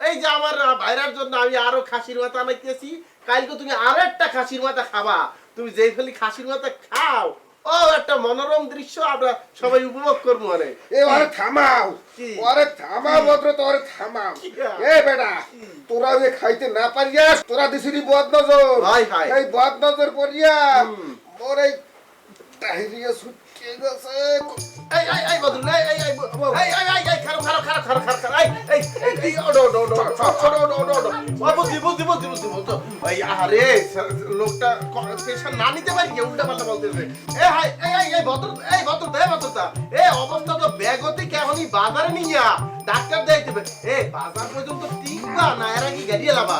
এই যে আমার ভাইরার জন্য আমি আরও খাসির মাথা আনাইতেছি কালকে তুমি আরও একটা খাসির মাথা খাবা তুমি যেই ফেলি খাসির মাথা খাও ও একটা মনোরম দৃশ্য আমরা সবাই উপভোগ করব মানে এ ওরে থামাও? ওরে থামাও ভদ্র তো থামাও এ বেটা তোরা ওই খাইতে না পারিয়া তোরা দিছিলি বদ নজর হাই, হাই। এই বদ নজর করিয়া। মোর এই টাহিরিয়া সুটকে গেছে এই এই এই এই এই এই এই এই এই এই খারো খারো খারো খারো খারো খারো এই এই এই এই ওডো ওডো ওডো ওডো ওডো ওডো ওডো বুঝি বুঝি বুঝি বুঝি বুঝি। এই আরে লোকটা পেশা না নিতে পারি কি? উল্টা পাল্টা বলতেছে। এ হাই এই এই এই বদর এই বদর এ অবস্থা তো ব্যাগতি কেমনই বাজারে নিয়া ডাক্তার দেখাইতে এ বাজার পর্যন্ত টিকবা না? এর আগে গাড়ি এলাবা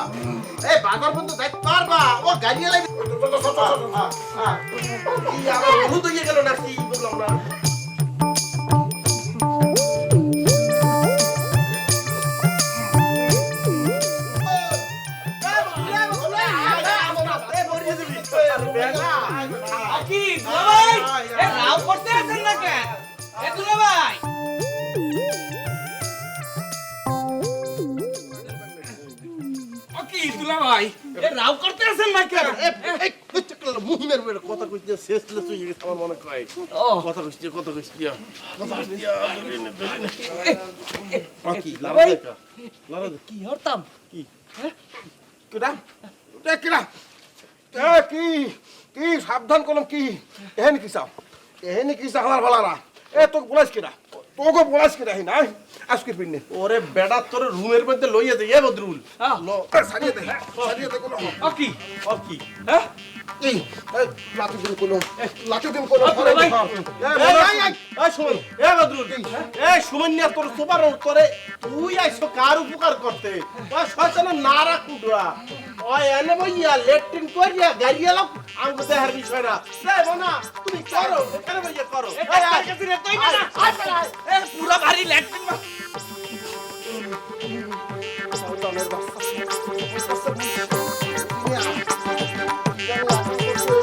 এ বাজার পর্যন্ত যাইতে পারবা? ও গাড়ি কি আমার হয়ে কি? দুলাভাই? এ রাও করতে আছেন না কেন এ দুলাভাই। ও কি দুলাভাই? এ রাও করতে আছেন না কেন মুহিমের বেড়ে কথা কইতে শেষ লেস হয়ে আমার মনে কয় ও। কথা কইতে কথা কি লাভ ভাই। কি হরতাম? কিরা এ কি কি সাবধান করলাম, কি? এহেন কি চাও? এহেন কি চাও আমার ভালারা এ, তোকে বলাইস কিরা তোকে বলাইস কিরা হি নাই আজকের পিনে ওরে বেড়া তোর রুমের মধ্যে লইয়া দে এ বদরুল। হ্যাঁ। লো। সারিয়ে দে সারিয়ে দে কোনো। ও কি? ও কি? হ্যাঁ? এই লাঠি দিন কোনো। লাঠি দিন কোনো ও দুলাভাই এই এই এই। সুমন। এ বদরুল। এই। সুমন নিয়া তোর সুপার তোরে তুই আইছো কার উপকার করতে? ও শয়তান নারা কুডরা ওই এনে বইয়া লেট্রিন করিয়া গাড়ি এলাম আমগো দেহার বিষয় না। না তুমি করো করো। পুরা ভারী ল্যাট্রিন